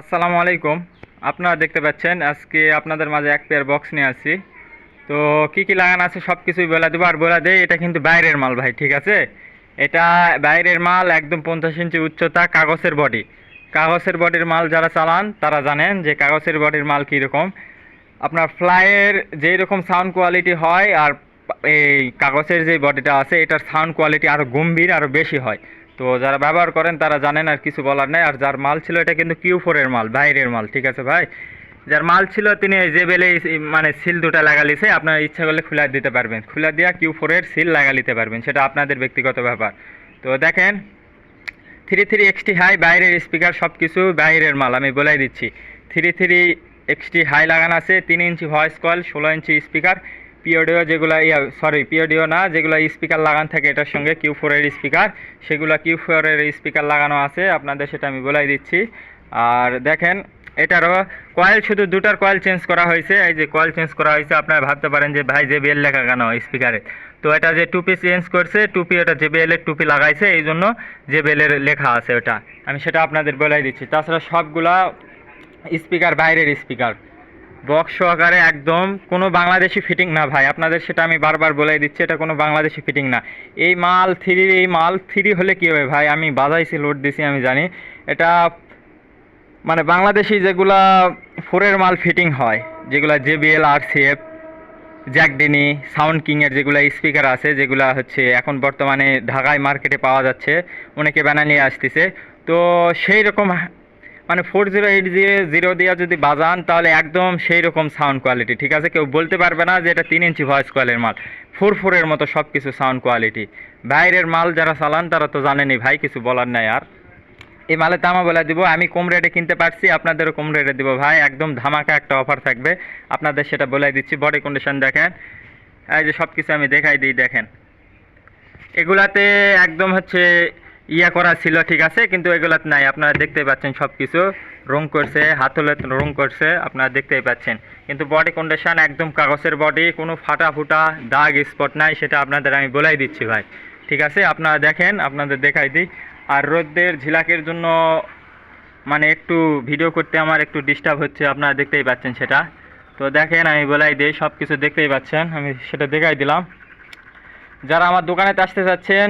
আসসালামু আলাইকুম। আপনারা দেখতে পাচ্ছেন, আজকে আপনাদের মাঝে এক পেয়ার বক্স নিয়ে আসছি। তো কি কি লাগানো আছে সব কিছুই বলে দেবো। আর বলে দেয় এটা কিন্তু বাইরের মাল ভাই, ঠিক আছে? এটা বাইরের মাল একদম পঞ্চাশ ইঞ্চি উচ্চতা, কাগজের বডি কাগজের বডির মাল যারা চালান, তারা জানেন যে কাগজের বডির মাল কীরকম আপনার ফ্লাইয়ের যেই রকম সাউন্ড কোয়ালিটি হয়, আর এই কাগজের যে বডিটা আছে, এটার সাউন্ড কোয়ালিটি আরও গম্ভীর আরও বেশি হয়। তো যারা ব্যবহার করেন, তারা জানেন আর কিছু বলার নেই। আর যার মাল ছিল, এটা কিন্তু কিউ ফোরের মাল, বাইরের মাল, ঠিক আছে ভাই? যার মাল ছিল, তিনি যে বেলে মানে সিল দুটা লাগালিছে আপনার ইচ্ছা করলে খুলে দিতে পারবেন। খুলে দিয়া কিউ ফোরের সিল লাগা নিতে পারবেন, সেটা আপনাদের ব্যক্তিগত ব্যাপার। তো দেখেন, থ্রি থ্রি এক্সটি হাই, বাইরের স্পিকার সব কিছু বাইরের মাল, আমি বলাই দিচ্ছি। থ্রি থ্রি এক্সটি হাই লাগানো আছে, তিন ইঞ্চি ভয়েস কল, ষোলো ইঞ্চি স্পিকার পিওডিও যেগুলো ইয়া সরি পিওডিও না, যেগুলো স্পিকার লাগানো থাকে, এটার সঙ্গে কিউ ফোরের স্পিকার সেগুলো কিউ ফোরের স্পিকার লাগানো আছে, আপনাদের সেটা আমি বলাই দিচ্ছি। আর দেখেন, এটারও কয়েল শুধু দুটার কয়েল চেঞ্জ করা হয়েছে, এই যে কয়েল চেঞ্জ করা হয়েছে, আপনারা ভাবতে পারেন যে ভাই যে বেল লেখা কেন স্পিকারে তো এটা যে টুপি চেঞ্জ করছে টুপি ওটা যে বেলের টুপি লাগাইছে, এই জন্য যে বেলের লেখা আছে ওটা। আমি সেটা আপনাদের বলাই দিচ্ছি। তাছাড়া সবগুলা স্পিকার বাইরের স্পিকার বক্স সহকারে একদম কোনো বাংলাদেশি ফিটিং না ভাই। আপনাদের সেটা আমি বারবার বলে দিচ্ছি, এটা কোনো বাংলাদেশি ফিটিং না। এই মাল থ্রি এই মাল থ্রি হলে কী হবে ভাই? আমি বাজাইছি লোড দিছি, আমি জানি। এটা মানে বাংলাদেশি যেগুলা ফোরের মাল ফিটিং হয়, যেগুলা জেবিএল আর সি সিএফ জ্যাকডিনি সাউন্ড কিংয়ের যেগুলো স্পিকার আছে, যেগুলো হচ্ছে এখন বর্তমানে ঢাকায় মার্কেটে পাওয়া যাচ্ছে, অনেকে বানা নিয়ে আসতেছে। তো সেই রকম মানে four zero eight zero zero দিয়ে যদি বাজান, তাহলে একদম সেই রকম সাউন্ড কোয়ালিটি ঠিক আছে? কেউ বলতে পারবে না যে এটা তিন ইঞ্চি ভয়েস কয়েলের মাল। ফোর ফোরের মতো সব কিছু সাউন্ড কোয়ালিটি বাইরের মাল যারা চালান, তারা তো জানেনই ভাই, কিছু বলার নাই আর। এই মালের দামও বলে দিব, আমি কম রেটে কিনতে পারছি, আপনাদেরও কম রেটে দিব ভাই। একদম ধামাকা একটা অফার থাকবে। আপনাদের সেটা বলে দিচ্ছি বডি কন্ডিশন দেখেন। এই যে সব কিছু আমি দেখাই দিই, দেখেন। এগুলাতে একদম হচ্ছে ইয়া করা ছিল, ঠিক আছে? কিন্তু এগুলাতে নাই। আপনারা দেখতেই পাচ্ছেন সব কিছু রং করছে হাতলে রং করছে, আপনারা দেখতেই পাচ্ছেন। কিন্তু বডি কন্ডিশন একদম কাগজের বডি কোনো ফাটা ফুটা দাগ স্পট নাই, সেটা আপনাদের আমি বলাই দিচ্ছি ভাই। ঠিক আছে? আপনারা দেখেন, আপনাদের দেখাই দিই। আর রোদ্রের ঝিলাকের জন্য মানে একটু ভিডিও করতে আমার একটু ডিস্টার্ব হচ্ছে, আপনারা দেখতেই পাচ্ছেন সেটা। তো দেখেন, আমি বলাই দিই সব কিছু দেখতেই পাচ্ছেন। আমি সেটা দেখাই দিলাম। যারা আমার দোকানেতে আসতে চাচ্ছেন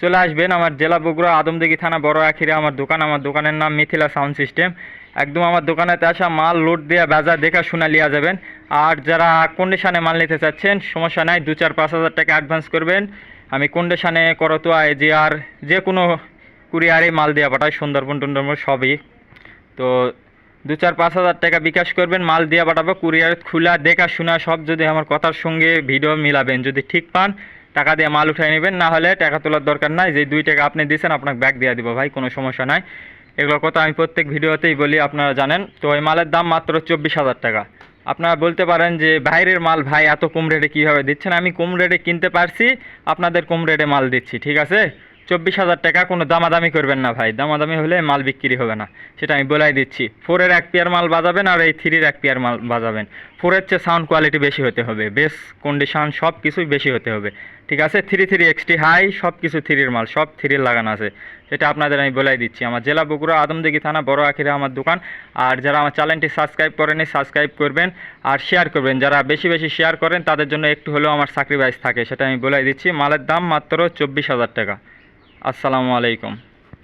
চলে আসবেন আমার জেলা বগুড়া আদমদিঘি থানা বড় আখিরে, আমার দোকান। আমার দোকানের নাম মিথিলা সাউন্ড সিস্টেম। একদম আমার দোকানেতে আসা মাল লোড দেওয়া বেজা দেখা শোনা লিয়া যাবেন। আর যারা কন্ডিশনে মাল নিতে চাচ্ছেন, সমস্যা নাই, দু চার পাঁচ হাজার টাকা অ্যাডভান্স করবেন। আমি কন্ডিশনে করতোয়া, এজিআর, যে কোনো কুরিয়ারে মাল দেওয়া পাঠায় সুন্দরবন, টুন্দরবন, সবই। তো দু চার পাঁচ হাজার টাকা বিকাশ করবেন, মাল দিয়ে পাঠাবো কুরিয়ার খোলা, দেখা শোনা, সব যদি আমার কথার সঙ্গে ভিডিও মিলাবেন, যদি ঠিক পান টাকা দিয়ে মাল উঠাই নেবেন, না হলে টাকা তোলার দরকার নাই। যে দুই টাকা আপনি দিয়েছেন আপনাকে ব্যাগ দিয়ে দিব ভাই, কোনো সমস্যা নাই। এগুলোর কথা আমি প্রত্যেক ভিডিওতেই বলি, আপনারা জানেন। তো এই মালের দাম মাত্র চব্বিশ হাজার টাকা। আপনারা বলতে পারেন যে বাইরের মাল ভাই, এত কম রেটে কীভাবে দিচ্ছেন? আমি কম রেটে কিনতে পারছি, আপনাদের কম রেটে মাল দিচ্ছি, ঠিক আছে? চব্বিশ হাজার টাকা, কোনো দামাদামি করবেন না ভাই। দামাদামি হলে মাল বিক্রি হবে না। সেটা আমি বলাই দিচ্ছি। ফোরের এক পেয়ার মাল বাজাবেন আর এই থ্রির এক পেয়ার মাল বাজাবেন। ফোরের চেয়ে সাউন্ড কোয়ালিটি বেশি হতে হবে। বেস কন্ডিশন সব কিছুই বেশি হতে হবে। ঠিক আছে? থ্রি থ্রি এক্সটি হাই সব কিছু থ্রির মাল, সব থ্রির লাগানো আছে। সেটা আপনাদের আমি বলাই দিচ্ছি। আমার জেলা বগুড়া, আদমদিঘি থানা, বড় আখিরে আমার দোকান। আর যারা আমার চ্যানেলটি সাবস্ক্রাইব করেনি সাবস্ক্রাইব করবেন আর শেয়ার করবেন। যারা বেশি বেশি শেয়ার করেন, তাদের জন্য একটু হলেও আমার সাক্রিফাইস থাকে। সেটা আমি বলাই দিচ্ছি। মালের দাম মাত্র চব্বিশ হাজার টাকা। আসসালামু আলাইকুম।